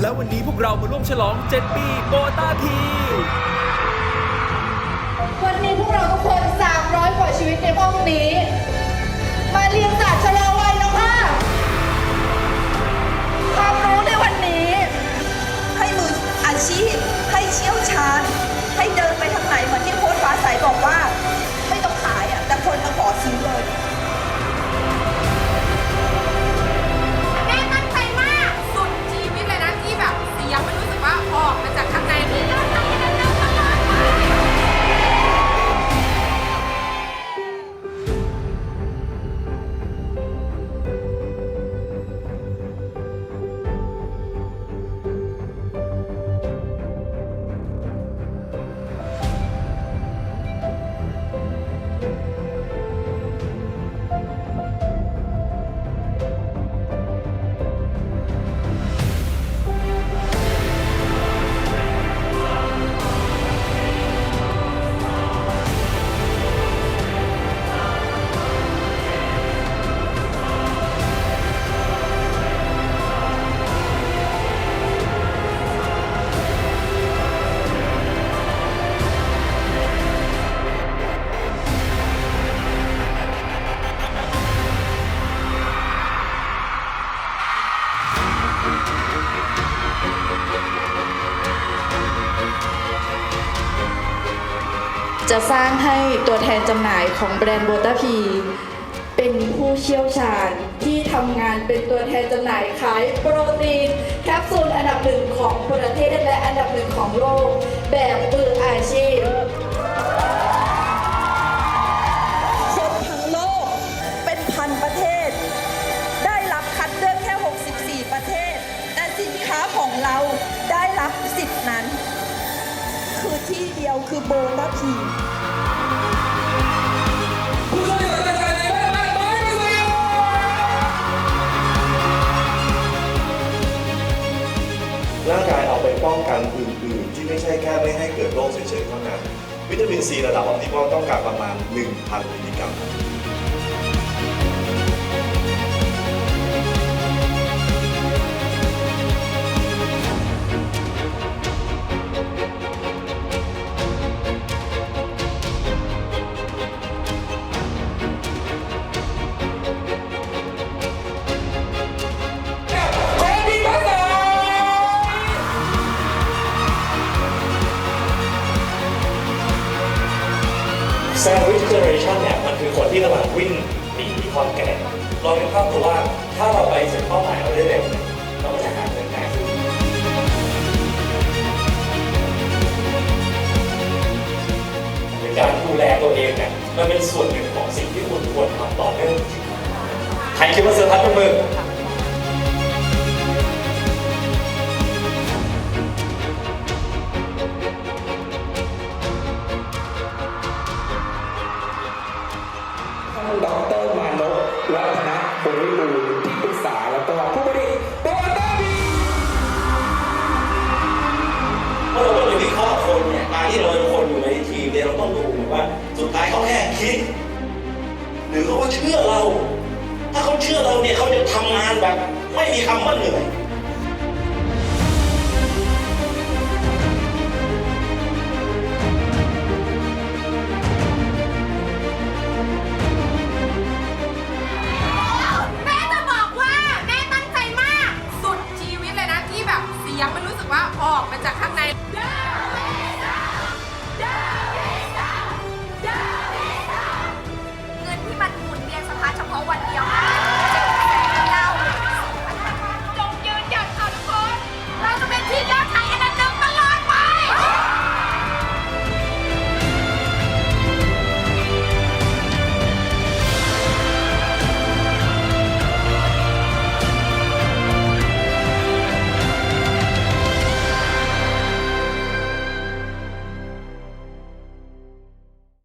และวันนี้พวกเรามาร่วมฉลอง 7 ปีโบต้าทีวันนี้พวกเราทุกคน 300 กว่าชีวิตในห้องนี้ มาเรียนศาสตร์ชะลอวัยแล้วค่ะความรู้ในวันนี้ ให้มืออาชีพ จะสร้างให้ตัวแทนจำหน่ายของแบรนด์โบตาพีเป็นผู้เชี่ยวชาญที่ทำงานเป็นตัวแทนจำหน่ายขายโปรตีนแคปซูลอันดับหนึ่งของประเทศและอันดับหนึ่งของโลก แบบมืออาชีพ คือที่เดียวคือโบนาพีร่างกายเอาไปป้องกันอื่นๆ ที่ไม่ใช่แค่ไม่ให้เกิดโรคเฉยๆเท่านั้น วิตามินซีระดับออปติมอลต้องการประมาณ 1,000มิลลิกรัม ความแก่ลองนึกภาพดูว่าถ้าเราไปถึงเป้าหมายเราได้เร็วเนี่ยเราก็จะหาเงินง่ายขึ้นหรือการดูแลตัวเองเนี่ยมันเป็นส่วนหนึ่งของสิ่งที่คุณควรทำต่อเนื่องใครคิดว่าเซอร์พัดยกมือ เนี่ยเราต้องดูว่า สุดท้ายเขาแค่คิด หรือเขาก็เชื่อเรา ถ้าเขาเชื่อเราเนี่ยเขาจะทำงานแบบ ไม่มีคำว่าเหนื่อย